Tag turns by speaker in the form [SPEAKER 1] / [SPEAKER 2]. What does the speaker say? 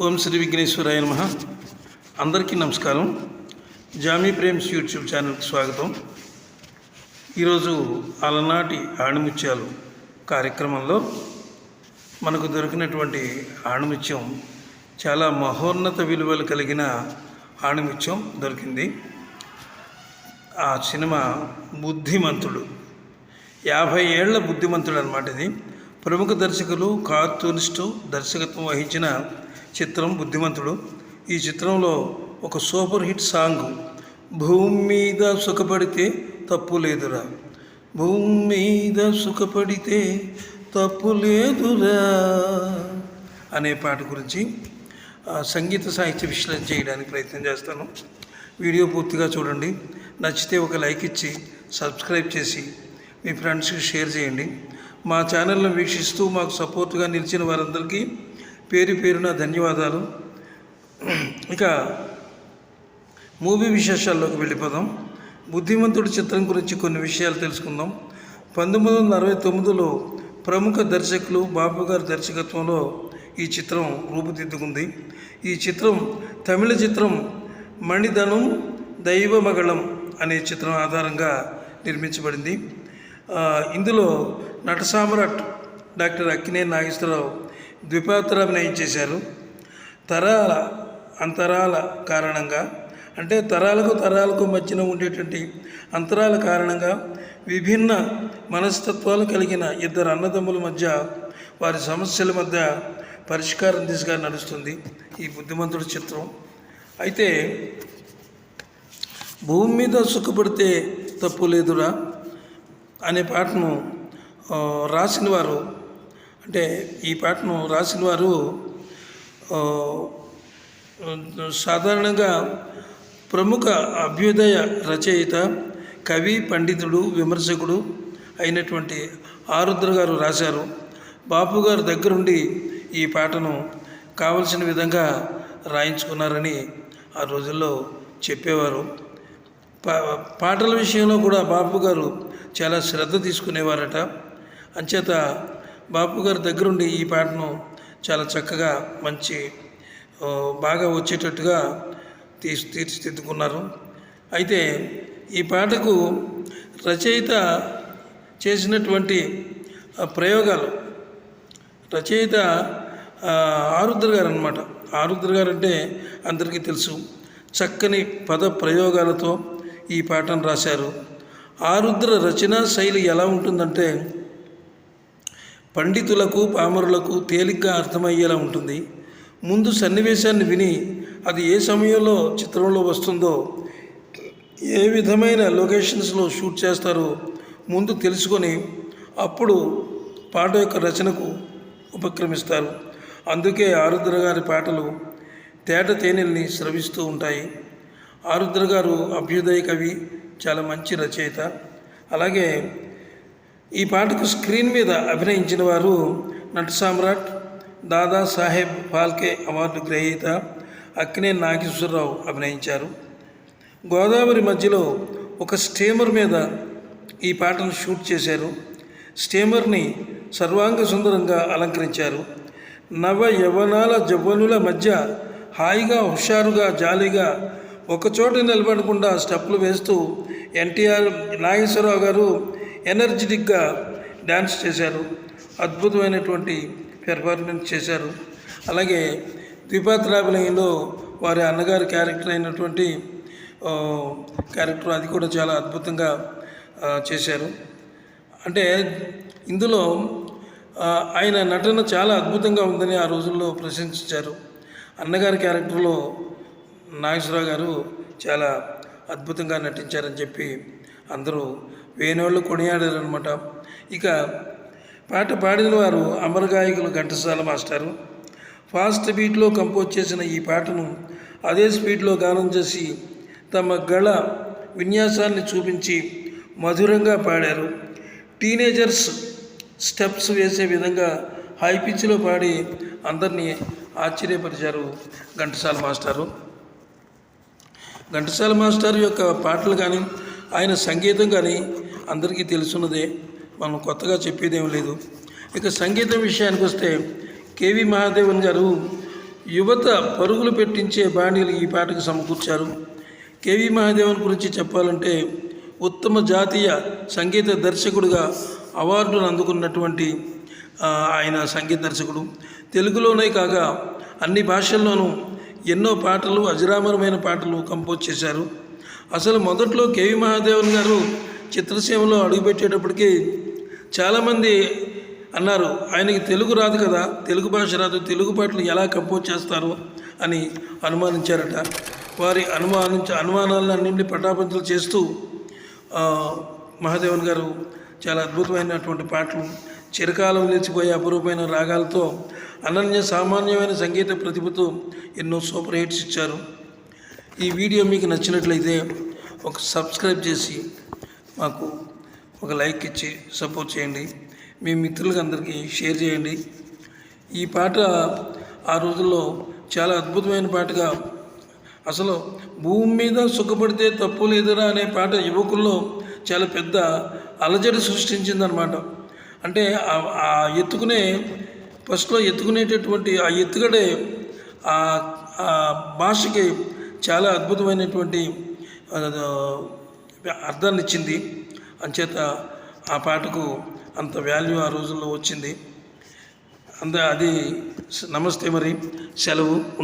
[SPEAKER 1] ఓం శ్రీ విఘ్నేశ్వరాయ నమ. అందరికీ నమస్కారం. జామీ ప్రేమ్స్ యూట్యూబ్ ఛానల్కి స్వాగతం. ఈరోజు అలనాటి ఆణిముత్యాలు కార్యక్రమంలో మనకు దొరికినటువంటి ఆణిముత్యం చాలా మహోన్నత విలువలు కలిగిన ఆణిముత్యం దొరికింది. ఆ సినిమా బుద్ధిమంతుడు యాభై ఏళ్ళ బుద్ధిమంతుడు అనమాట ఇది. ప్రముఖ దర్శకులు కార్టూనిస్టు దర్శకత్వం వహించిన చిత్రం బుద్ధిమంతుడు. ఈ చిత్రంలో ఒక సూపర్ హిట్ సాంగ్ భూమి మీద సుఖపడితే తప్పు లేదురా. భూమి మీద సుఖపడితే తప్పు లేదురా అనే పాట గురించి సంగీత సాహిత్య విశ్లేషణ చేయడానికి ప్రయత్నం చేస్తాను. వీడియో పూర్తిగా చూడండి. నచ్చితే ఒక లైక్ ఇచ్చి సబ్స్క్రైబ్ చేసి మీ ఫ్రెండ్స్కి షేర్ చేయండి. మా ఛానల్ను వీక్షిస్తూ మాకు సపోర్ట్గా నిలిచిన వారందరికీ పేరు పేరున ధన్యవాదాలు. ఇక మూవీ విశేషాల్లోకి వెళ్ళిపోదాం. బుద్ధిమంతుడు చిత్రం గురించి కొన్ని విషయాలు తెలుసుకుందాం. పంతొమ్మిది వందల అరవై తొమ్మిదిలో ప్రముఖ దర్శకులు బాబు గారి దర్శకత్వంలో ఈ చిత్రం రూపుదిద్దుకుంది. ఈ చిత్రం తమిళ చిత్రం మణిధనం దైవమగళం అనే చిత్రం ఆధారంగా నిర్మించబడింది. ఇందులో నటసామ్రాట్ డాక్టర్ అక్కినే నాగేశ్వరరావు ద్విపాత్రాభినయం చేశారు? తరాల అంతరాల కారణంగా అంటే తరాలకు తరాలకు మధ్యన ఉండేటువంటి అంతరాల కారణంగా విభిన్న మనస్తత్వాలు కలిగిన ఇద్దరు అన్నదమ్ముల మధ్య వారి సమస్యల మధ్య పరిష్కారం దిశగా నడుస్తుంది ఈ బుద్ధిమంతుడి చిత్రం. అయితే భూమి మీద సుఖపడితే తప్పు లేదురా? అనే పాటను రాసిన వారు అంటే ఈ పాటను రాసిన వారు సాధారణంగా ప్రముఖ అభ్యుదయ రచయిత కవి పండితుడు విమర్శకుడు అయినటువంటి ఆరుద్ర గారు రాశారు. బాపు గారు దగ్గరుండి ఈ పాటను కావలసిన విధంగా రాయించుకున్నారని ఆ రోజుల్లో చెప్పేవారు. పా పాటల విషయంలో కూడా బాపు గారు చాలా శ్రద్ధ తీసుకునేవారట. అంచేత బాపు గారి దగ్గరుండి ఈ పాటను చాలా చక్కగా మంచి బాగా వచ్చేటట్టుగా తీర్చి తీర్చిదిద్దుకున్నారు. అయితే ఈ పాటకు రచయిత చేసినటువంటి ప్రయోగాలు రచయిత ఆరుద్ర గారు అనమాట ఆరుద్ర గారు అంటే అందరికీ తెలుసు. చక్కని పద ప్రయోగాలతో ఈ పాటను రాశారు. ఆరుద్ర రచనా శైలి ఎలా ఉంటుందంటే పండితులకు పామరులకు తేలిగ్గా అర్థమయ్యేలా ఉంటుంది. ముందు సన్నివేశాన్ని విని అది ఏ సమయంలో చిత్రంలో వస్తుందో ఏ విధమైన లొకేషన్స్లో షూట్ చేస్తారో ముందు తెలుసుకొని అప్పుడు పాట యొక్క రచనకు ఉపక్రమిస్తారు. అందుకే ఆరుద్ర గారి పాటలు తేట తేనెల్ని స్రవిస్తూ ఉంటాయి. ఆరుద్ర గారు అభ్యుదయ కవి చాలా మంచి రచయిత. అలాగే ఈ పాటకు స్క్రీన్ మీద అభినయించిన వారు నట సామ్రాట్ దాదా సాహెబ్ ఫాల్కే అవార్డు గ్రహీత అక్కినే నాగేశ్వరరావు అభినయించారు. గోదావరి మధ్యలో ఒక స్టీమర్ మీద ఈ పాటను షూట్ చేశారు. స్టీమర్ని సర్వాంగ సుందరంగా అలంకరించారు. నవ యవనాల జవ్వనుల మధ్య హాయిగా హుషారుగా జాలీగా ఒకచోట నిలబడకుండా స్టెప్పులు వేస్తూ ఎన్టీఆర్ నాగేశ్వరరావు గారు ఎనర్జెటిక్గా డ్యాన్స్ చేశారు. అద్భుతమైనటువంటి పెర్ఫార్మెన్స్ చేశారు. అలాగే ద్విపాత్రాభినయంలో వారి అన్నగారి క్యారెక్టర్ అయినటువంటి క్యారెక్టర్ అది కూడా చాలా అద్భుతంగా చేశారు. అంటే ఇందులో ఆయన నటన చాలా అద్భుతంగా ఉందని ఆ రోజుల్లో ప్రశంసించారు. అన్నగారి క్యారెక్టర్లో నాగేశ్వరరావు గారు చాలా అద్భుతంగా నటించారని చెప్పి అందరూ వేణోళ్ళు కొనియాడారనమాట ఇక పాట పాడిన వారు అమరగాయకులు ఘంటసాల మాస్టారు. ఫాస్ట్ బీట్లో కంపోజ్ చేసిన ఈ పాటను అదే స్పీడ్లో గానం చేసి తమ గళ విన్యాసాన్ని చూపించి మధురంగా పాడారు. టీనేజర్స్ స్టెప్స్ వేసే విధంగా హై పిచ్లో పాడి అందరినీ ఆశ్చర్యపరిచారు ఘంటసాల మాస్టారు. ఘంటసాల మాస్టర్ యొక్క పాటలు కానీ ఆయన సంగీతం కానీ అందరికీ తెలుసున్నదే. మనం కొత్తగా చెప్పేదేం లేదు. ఇక సంగీతం విషయానికి వస్తే కేవి మహాదేవన్ గారు యువత పరుగులు పెట్టించే బాణీలు ఈ పాటకు సమకూర్చారు. కేవి మహాదేవన్ గురించి చెప్పాలంటే ఉత్తమ జాతీయ సంగీత దర్శకుడుగా అవార్డును అందుకున్నటువంటి ఆయన సంగీత దర్శకుడు. తెలుగులోనే కాక అన్ని భాషల్లోనూ ఎన్నో పాటలు అజరామరమైన పాటలు కంపోజ్ చేశారు. అసలు మొదట్లో కేవి మహాదేవన్ గారు చిత్రసీమలో అడుగుపెట్టేటప్పటికి చాలామంది అన్నారు ఆయనకి తెలుగు రాదు కదా తెలుగు భాష రాదు తెలుగు పాటలు ఎలా కంపోజ్ చేస్తారు? అని అనుమానించారట. వారి అనుమానించ అనుమానాలన్నింటినీ పటాపంచలు చేస్తూ మహాదేవన్ గారు చాలా అద్భుతమైనటువంటి పాటలు చిరకాలం నిలిచిపోయే అపురూపమైన రాగాలతో అనన్య సామాన్యమైన సంగీత ప్రతిభతో ఎన్నో సూపర్ హిట్స్ ఇచ్చారు. ఈ వీడియో మీకు నచ్చినట్లయితే ఒక సబ్స్క్రైబ్ చేసి మాకు ఒక లైక్ ఇచ్చి సపోర్ట్ చేయండి. మీ మిత్రులకు అందరికీ షేర్ చేయండి. ఈ పాట ఆ రోజుల్లో చాలా అద్భుతమైన పాటగా అసలు భూమి మీద సుఖపడితే తప్పు లేదురా అనే పాట యువకుల్లో చాలా పెద్ద అలజడి సృష్టించిందనమాట అంటే ఆ- ఎత్తుకునే ఫస్ట్లో ఎత్తుకునేటటువంటి ఆ ఎత్తుగడే ఆ భాషకి చాలా అద్భుతమైనటువంటి అర్థాన్ని ఇచ్చింది. అంచేత ఆ పాటకు అంత వాల్యూ ఆ రోజుల్లో వచ్చింది. అంద అది నమస్తే మరి సెలవు.